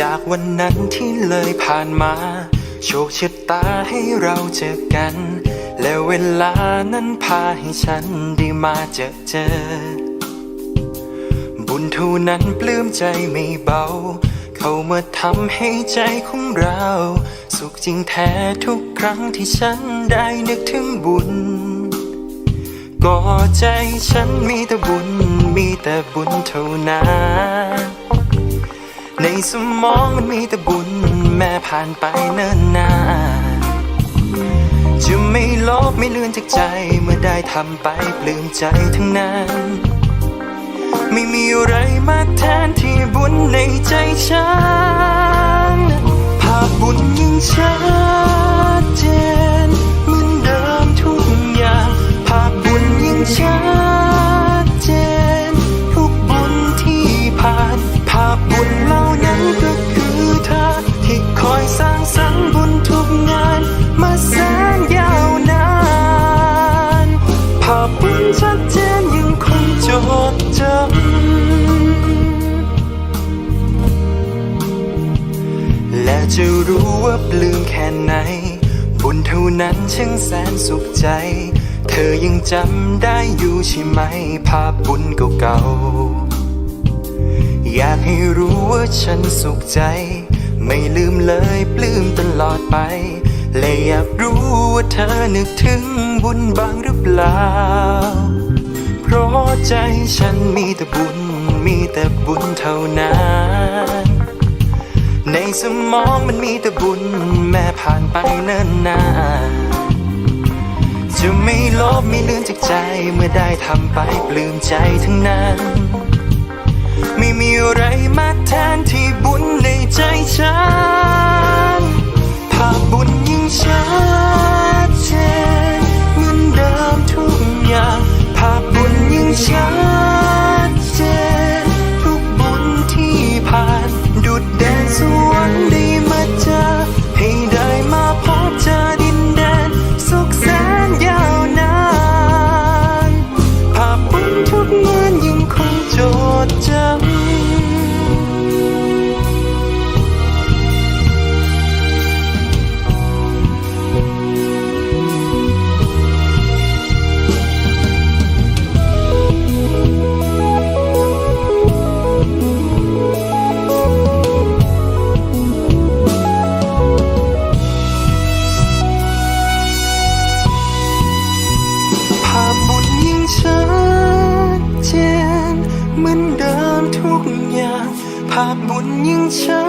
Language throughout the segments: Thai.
จากวันนั้นที่เลยผ่านมา โชคชะตาให้เราเจอกัน และเวลานั้นพาให้ฉันได้มาเจอเจอ บุญเท่านั้นปลื้มใจไม่เบา เข้ามาทำให้ใจของเรา สุขจริงแท้ทุกครั้งที่ฉันได้นึกถึงบุญก็ใจฉันมีแต่บุญ มีแต่บุญเท่านั้น ในสมองมันมีแต่บุญแม่ผ่านไปเนิ่นนานจะไม่ลบไม่เลือนจากใจเมื่อได้ทำไปปลื้มใจทั้งนั้น ไม่มีอะไรมาแทนที่บุญในใจฉันภาพบุญยิ่งชัดำและจะรู้ว่าปลื้มแค่ไหน บุญเท่านั้นช่างแสนสุขใจ เธอยังจำได้อยู่ใช่ไหม ภาพบุญเก่าๆ อยากให้รู้ว่าฉันสุขใจ ไม่ลืมเลยปลื้มตลอดไป และอยากรู้ว่าเธอนึกถึงบุญบ้างหรือเปล่า เพราะใจฉันมีแต่บุญ มีแต่บุญเท่านั้น ในสมองมันมีแต่บุญแม้ผ่านไปเนิ่นนานจะไม่ลบไม่ลืมจากใจเมื่อได้ทำไปปลื้มใจทั้งนั้น ไม่มีอะไรมาแทนที่บุญใน ภาพบุญยิ่งชั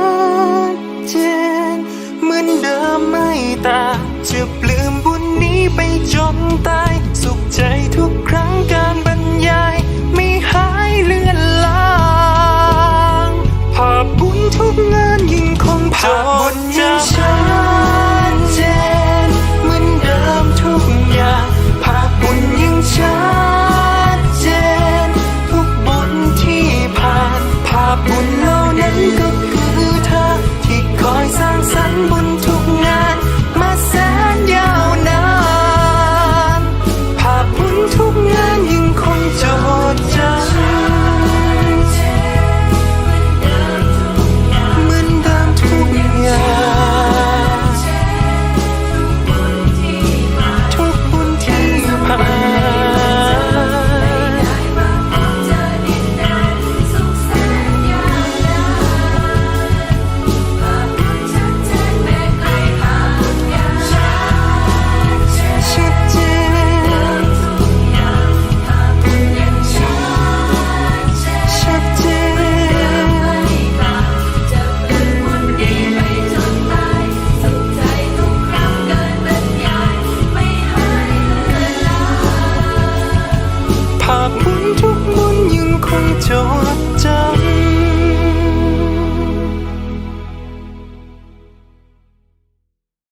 ดเจนเหมือนเดิมไม่ต่างจะปลื้มบุญนี้ไปจนตาย สุขใจทุกครั้งกัน